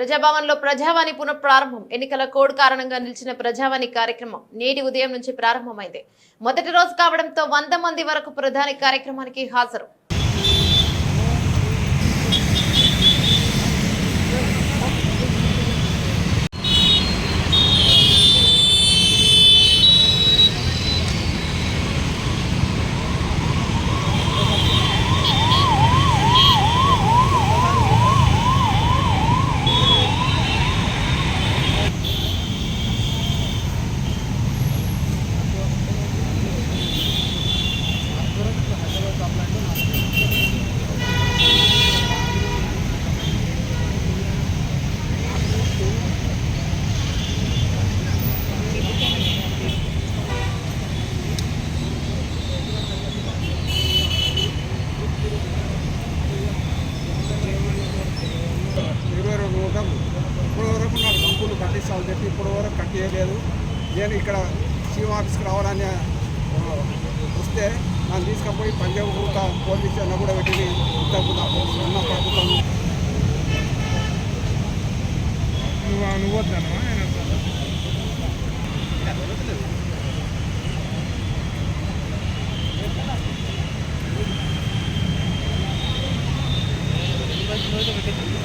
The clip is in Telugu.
ప్రజాభవన్లో ప్రజావాణి పునఃప్రారంభం. ఎన్నికల కోడ్ కారణంగా నిలిచిన ప్రజావాణి కార్యక్రమం నేటి ఉదయం నుంచి ప్రారంభమైంది. మొదటి రోజు కావడంతో వంద మంది వరకు ప్రధాని కార్యక్రమానికి హాజరు. రిపోర్ట్లు ఇస్తామని చెప్పి ఇప్పుడు వరకు కట్ చేయలేదు. నేను ఇక్కడ సీఎం ఆఫీస్కి రావాలని వస్తే నన్ను తీసుకుపోయి పంజాబ్ పోలీస్ అన్న కూడా పెట్టి ఇంతకు నాకు ఉన్న ప్రభుత్వం Gracias.